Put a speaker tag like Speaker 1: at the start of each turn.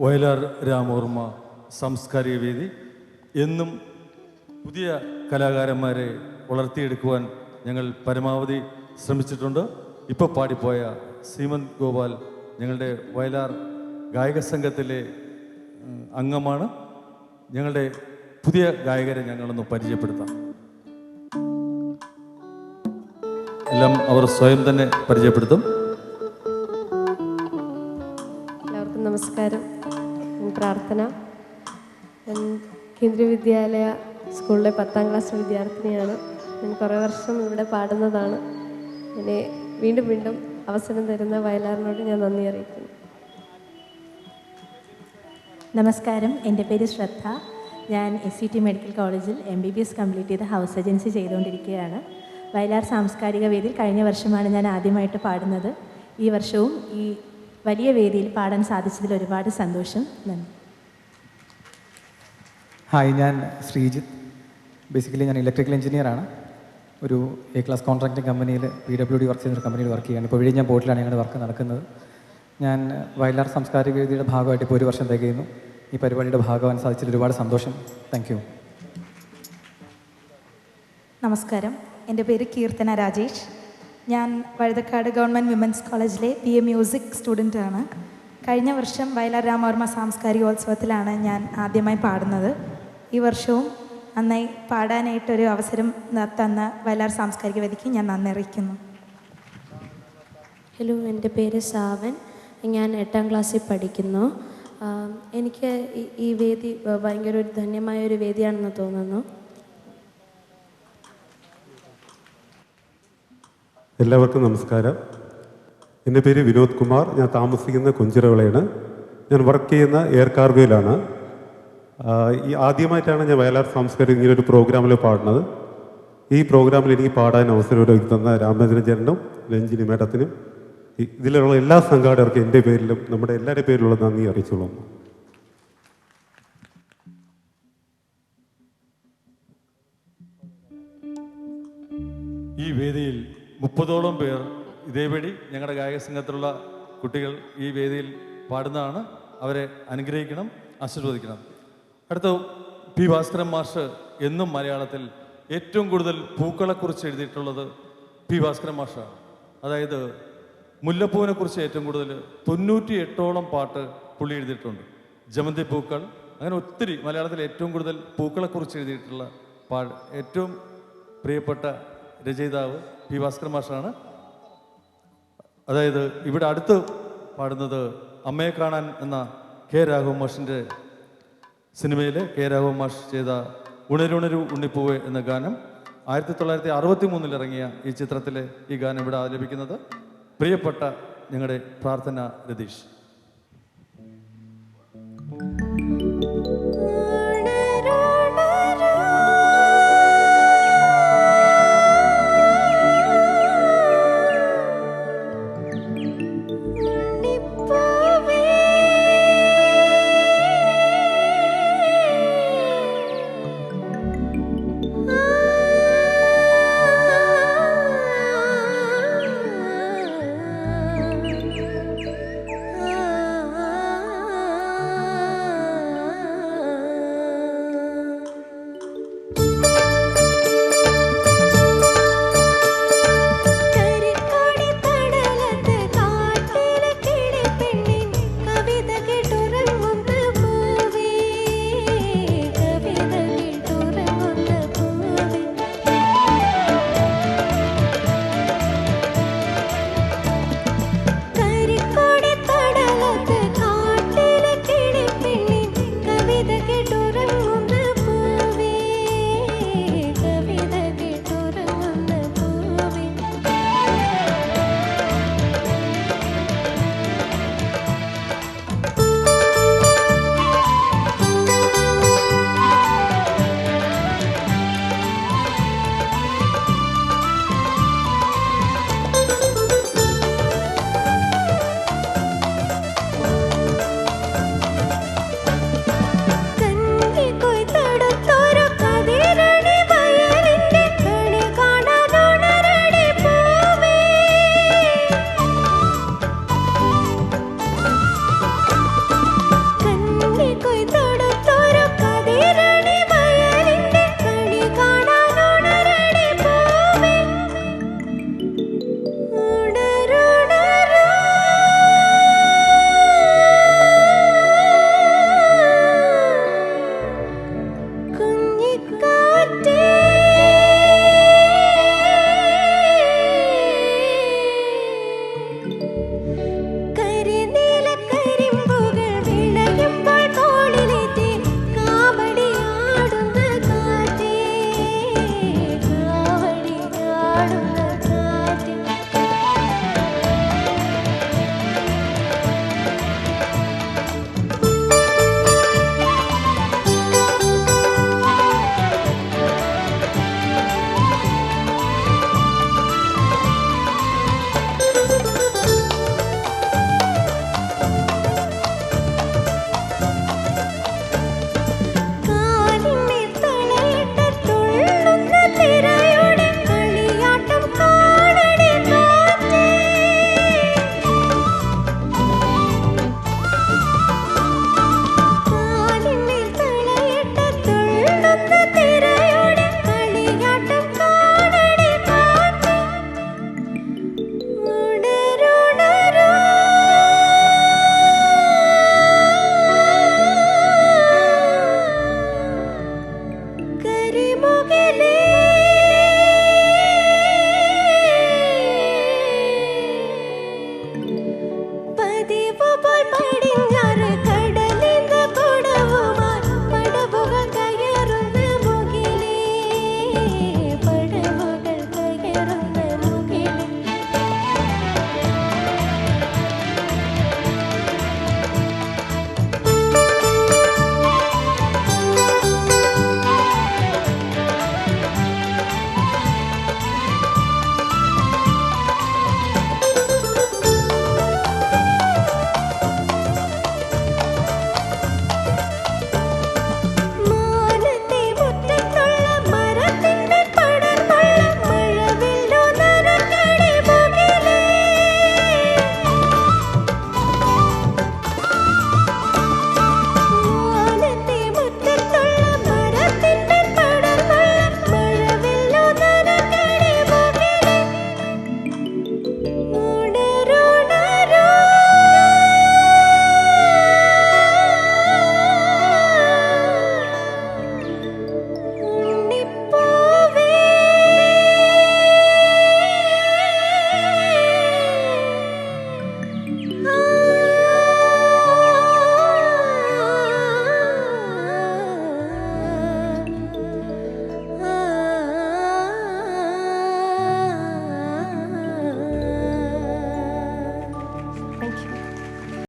Speaker 1: വയലാർ രാമവർമ്മ സാംസ്കാരിക വേദി എന്നും പുതിയ കലാകാരന്മാരെ വളർത്തിയെടുക്കുവാൻ ഞങ്ങൾ പരമാവധി ശ്രമിച്ചിട്ടുണ്ട്. ഇപ്പോൾ പാടിപ്പോയ സീമന്ത് ഗോപാൽ ഞങ്ങളുടെ വയലാർ ഗായക സംഘത്തിലെ അംഗമാണ്. ഞങ്ങളുടെ പുതിയ ഗായകരെ ഞങ്ങളൊന്ന് പരിചയപ്പെടുത്താം. എല്ലാം അവർ സ്വയം തന്നെ പരിചയപ്പെടുത്തും.
Speaker 2: നമസ്കാരം. പ്രാർത്ഥന. കേന്ദ്രീയ വിദ്യാലയ സ്കൂളിലെ പത്താം ക്ലാസ് വിദ്യാർത്ഥിനിയാണ്. ഞാൻ കുറേ വർഷം ഇവിടെ പാടുന്നതാണ്. എന്നെ വീണ്ടും വീണ്ടും അവസരം തരുന്ന വയലാറിനോട് ഞാൻ നന്ദി അറിയിക്കുന്നു.
Speaker 3: നമസ്കാരം. എന്റെ പേര് ശ്രദ്ധ. ഞാൻ എസ് സി ടി മെഡിക്കൽ കോളേജിൽ M B B S complete ചെയ്ത് ഹൗസ് ഏജൻസി ചെയ്തുകൊണ്ടിരിക്കുകയാണ്. വയലാർ സാംസ്കാരിക വേദിയിൽ കഴിഞ്ഞ വർഷമാണ് ഞാൻ ആദ്യമായിട്ട് പാടുന്നത്. ഈ വർഷവും ഈ വലിയ വേദിയിൽ പാടാൻ സാധിച്ചതിൽ ഒരുപാട് സന്തോഷം. നന്ദി.
Speaker 4: ഹായ് ഞാൻ ശ്രീജിത്ത്. ബേസിക്കലി ഞാൻ ഇലക്ട്രിക്കൽ എഞ്ചിനീയറാണ് ഒരു എ ക്ലാസ് കോൺട്രാക്ടിങ് കമ്പനിയിൽ പി ഡബ്ല്യു ഡി വർക്ക് ചെയ്യുന്ന ഒരു കമ്പനിയിൽ വർക്ക് ചെയ്യുകയാണ്. ഇപ്പോൾ ഞാൻ ബോട്ടിലാണ് ഞങ്ങളുടെ വർക്ക് നടക്കുന്നത്. ഞാൻ വയലാർ സാംസ്കാരിക വേദിയുടെ ഭാഗമായിട്ട് ഇപ്പോൾ ഒരു വർഷം തികയുന്നു ഈ പരിപാടിയുടെ ഭാഗമാകാൻ സാധിച്ചതിൽ ഒരുപാട് സന്തോഷം. താങ്ക് യു
Speaker 5: നമസ്കാരം. എന്റെ പേര് കീർത്തന രാജേഷ്. ഞാൻ വഴുതക്കാട് ഗവൺമെന്റ് വിമൻസ് കോളേജിലെ ബി എ മ്യൂസിക് സ്റ്റുഡന്റ് ആണ്. കഴിഞ്ഞ വർഷം വയലാർ രാമവർമ്മ സാംസ്കാരികോത്സവത്തിലാണ് ഞാൻ ആദ്യമായി പാടുന്നത്. ഈ വർഷവും നന്നായി പാടാനായിട്ടൊരു അവസരം തന്ന വയലാർ സാംസ്കാരിക വേദിക്ക് ഞാൻ നന്ദി അറിയിക്കുന്നു.
Speaker 6: ഹലോ എന്റെ പേര് സാവൻ. ഞാൻ എട്ടാം ക്ലാസ്സിൽ പഠിക്കുന്നു. എനിക്ക് ഈ- വേദി ഭയങ്കര ഒരു ധന്യമായ ഒരു വേദിയാണെന്ന് തോന്നുന്നു.
Speaker 7: എല്ലാവർക്കും നമസ്കാരം. എന്റെ പേര് വിനോദ് കുമാർ. ഞാൻ താമസിക്കുന്ന കുഞ്ചിറവിളയാണ്. ഞാൻ വർക്ക് ചെയ്യുന്ന എയർ കാർഗോയിലാണ് ഈ ആദ്യമായിട്ടാണ് ഞാൻ വയലാർ സാംസ്കാരിക ഇങ്ങനെ ഒരു പ്രോഗ്രാമിൽ പാടുന്നത്. ഈ പ്രോഗ്രാമിൽ എനിക്ക് പാടാൻ അവസരം ഒരുക്കി തന്ന രാമചന്ദ്രൻ രഞ്ജിനി മേഡത്തിനും. ഇതിലുള്ള എല്ലാ സംഘാടകർക്കും എന്റെ പേരിലും നമ്മുടെ എല്ലാവരുടെ പേരിലുള്ള നന്ദി അറിയിച്ചോളൂ
Speaker 1: ഈ വേദിയിൽ മുപ്പതോളം പേർ ഇതേപടി ഞങ്ങളുടെ ഗായക സംഘത്തിലുള്ള കുട്ടികൾ ഈ വേദിയിൽ പാടുന്നതാണ്. അവരെ അനുഗ്രഹിക്കണം ആശീർവദിക്കണം. അടുത്ത പി ഭാസ്കരൻ മാഷ് എന്നും മലയാളത്തിൽ ഏറ്റവും കൂടുതൽ പൂക്കളെക്കുറിച്ച് എഴുതിയിട്ടുള്ളത് പി ഭാസ്കരൻ മാഷാണ്. അതായത് മുല്ലപ്പൂവിനെ കുറിച്ച് ഏറ്റവും കൂടുതൽ തൊണ്ണൂറ്റി എട്ടോളം പാട്ട് പുള്ളി എഴുതിയിട്ടുണ്ട്. ജമന്തി പൂക്കൾ അങ്ങനെ ഒത്തിരി മലയാളത്തിൽ ഏറ്റവും കൂടുതൽ പൂക്കളെക്കുറിച്ച് എഴുതിയിട്ടുള്ള പാ ഏറ്റവും പ്രിയപ്പെട്ട രചയിതാവ് പി ഭാസ്കർ മാഷാണ്. അതായത് ഇവിടെ അടുത്ത് പാടുന്നത് അമ്മയെ കാണാൻ എന്ന കെ രാഘവ മാഷിന്റെ സിനിമയിൽ കെ രാഘവ മാഷ് ചെയ്ത ഉണരുണരു ഉണ്ണിപ്പൂവ് എന്ന ഗാനം. ആയിരത്തി തൊള്ളായിരത്തി അറുപത്തി മൂന്നിൽ ഇറങ്ങിയ ഈ ചിത്രത്തിലെ ഈ ഗാനം ഇവിടെ ആലപിക്കുന്നത് പ്രിയപ്പെട്ട ഞങ്ങളുടെ പ്രാർത്ഥന രതീഷ്.